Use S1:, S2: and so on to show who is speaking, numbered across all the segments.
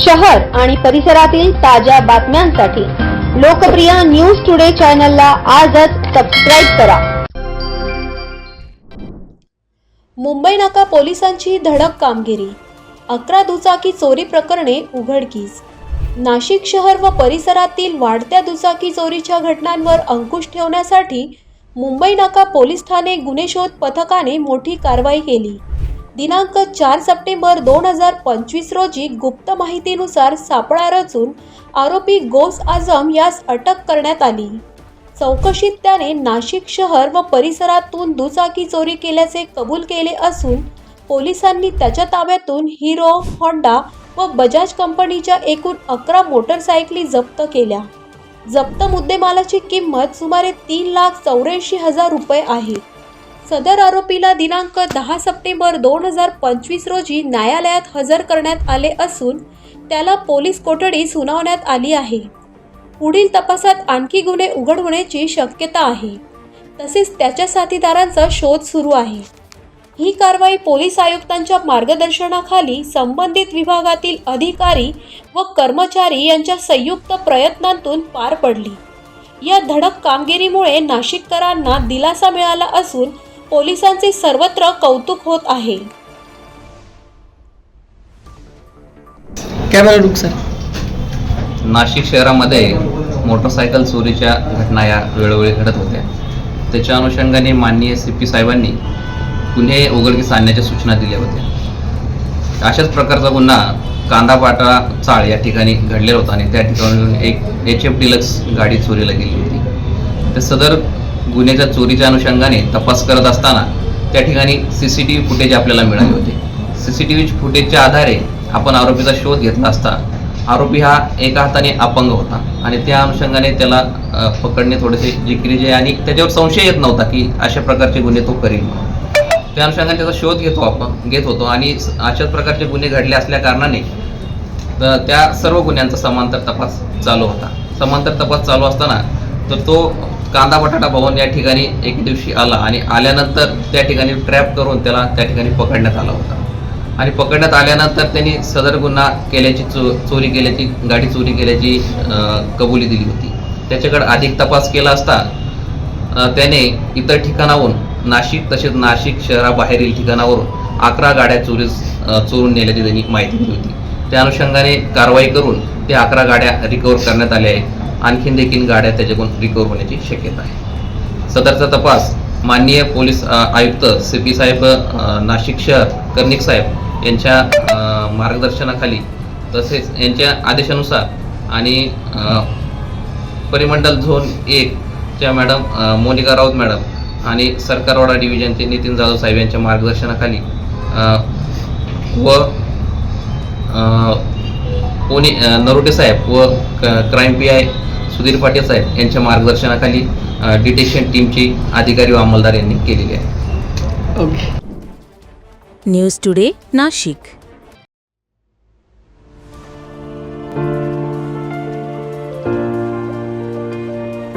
S1: शहर आणि परिसरातील ताज्या बातम्यांसाठी लोकप्रिय न्यूज टुडे चॅनलला आजच सबस्क्राईब करा.
S2: मुंबई नाका पोलिसांची धडक कामगिरी. अकरा दुचाकी चोरी प्रकरणे उघडकीस. नाशिक शहर व परिसरातील वाढत्या दुचाकी चोरीच्या घटनांवर अंकुश ठेवण्यासाठी मुंबई नाका पोलीस ठाणे गुन्हे शोध पथकाने मोठी कारवाई केली. दिनांक चार सप्टेंबर दोन हजार पंचवीस रोजी गुप्त माहितीनुसार सापळा रचून आरोपी गोस आझम यास अटक करण्यात आली. चौकशीत त्याने नाशिक शहर व परिसरातून दुचाकी चोरी केल्याचे कबूल केले असून पोलिसांनी त्याच्या ताब्यातून हिरो होंडा व बजाज कंपनीच्या एकूण अकरा मोटरसायकली जप्त केल्या. जप्त मुद्देमालाची किंमत सुमारे तीन लाख चौऱ्याऐंशी हजार रुपये आहे. सदर आरोपीला दिनांक दहा सप्टेंबर दोन हजार पंचवीस रोजी न्यायालयात हजर करण्यात आले असून त्याला पोलीस कोठडी सुनावण्यात आली आहे. पुढील तपासात आणखी गुन्हे उघड होण्याची शक्यता आहे. तसेच त्याच्या साथीदारांचा शोध सुरू आहे. ही कारवाई पोलीस आयुक्तांच्या मार्गदर्शनाखाली संबंधित विभागातील अधिकारी व कर्मचारी यांच्या संयुक्त प्रयत्नांतून पार पडली. या धडक कामगिरीमुळे नाशिककरांना दिलासा मिळाला असून पोलिसांचे सर्वत्र कौतुक होत आहे.
S3: Camera look sir.
S4: नाशिक शहरामध्ये मोटरसायकल चोरीच्या घटना या वेळोवेळी घडत होत्या. त्याच्या अनुषंगाने माननीय सी पी साहेबांनी गुन्हे उघडकीस आणण्याच्या सूचना दिल्या होत्या. अशाच प्रकारचा गुन्हा कांदापाटा चाळ या ठिकाणी घडलेला होता आणि त्या ठिकाणी एक एच एफ डिलक्स गाडी चोरीला गेली होती. तर सदर गुन्ह्याच्या चोरीच्या अनुषंगाने तपास करत असताना त्या ठिकाणी C C T V footage आपल्याला मिळाले होते. सी सी टी व्ही फुटेजच्या आधारे आपण आरोपीचा शोध घेतला असता आरोपी हा एका हाताने अपंग होता आणि त्या अनुषंगाने त्याला पकडणे थोडेसे जिकिरीचे आणि त्याच्यावर संशय येत नव्हता की अशा प्रकारचे गुन्हे तो करेल त्या अनुषंगाने त्याचा शोध घेतो आपण घेत होतो आणि अशाच प्रकारचे गुन्हे घडले असल्या कारणाने त्या सर्व गुन्ह्यांचा समांतर तपास चालू होता. समांतर तपास चालू असताना तर तो कांदा बटाटा भवन या ठिकाणी एक दिवशी आला आणि आल्यानंतर त्या ठिकाणी ट्रॅप करून त्याला त्या ठिकाणी पकडण्यात आला होता. आणि पकडण्यात आल्यानंतर त्यांनी सदर गुन्हा केल्याची चो चोरी केल्याची गाडी चोरी केल्याची कबुली दिली होती. त्याच्याकडे अधिक तपास केला असता त्याने इतर ठिकाणाहून नाशिक तसेच नाशिक शहराबाहेरील ठिकाणावरून अकरा गाड्या चोरीस चोरून नेल्याची त्यांनी माहिती दिली होती. त्या अनुषंगाने कारवाई करून त्या अकरा गाड्या रिकवर करण्यात आल्या आहेत. आणखीन देखील गाड्या त्याच्याकडून रिकवर होण्याची शक्यता आहे. सदरचा तपास माननीय पोलीस आयुक्त सी पी साहेब नाशिक शहर कर्णिक साहेब यांच्या मार्गदर्शनाखाली तसेच यांच्या आदेशानुसार आणि परिमंडल झोन एकच्या मॅडम मोनिका राऊत मॅडम आणि सरकारवाडा डिव्हिजनचे नितीन जाधव साहेब यांच्या मार्गदर्शनाखाली व पुणे नरोटे साहेब व क- crime P I Sudhir Patil साहेब यांच्या मार्गदर्शनाखाली डिटेक्शन टीमची अधिकारी व अंमलदार यांनी केलेली आहे.
S3: Okay.
S5: News today Nashik.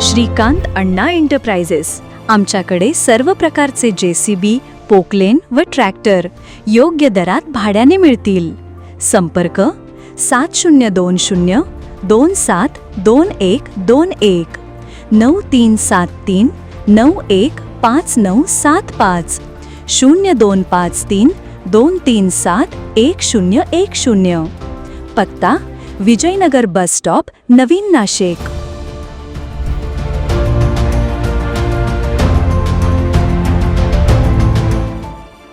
S5: Shrikant Anna enterprises आमच्याकडे सर्व प्रकारचे जे सी बी पोकलेन व ट्रॅक्टर योग्य दरात भाड्याने मिळतील. संपर्क सात शून्य दोन शून्य दोन सात, दोन एक दोन एक. नऊ तीन सात तीन, नऊ एक पाच नऊ सात पाच. शून्य दोन पाच तीन, दोन तीन सात, एक शून्य एक शून्य. पत्ता, विजयनगर बस स्टॉप, नवीन नाशिक.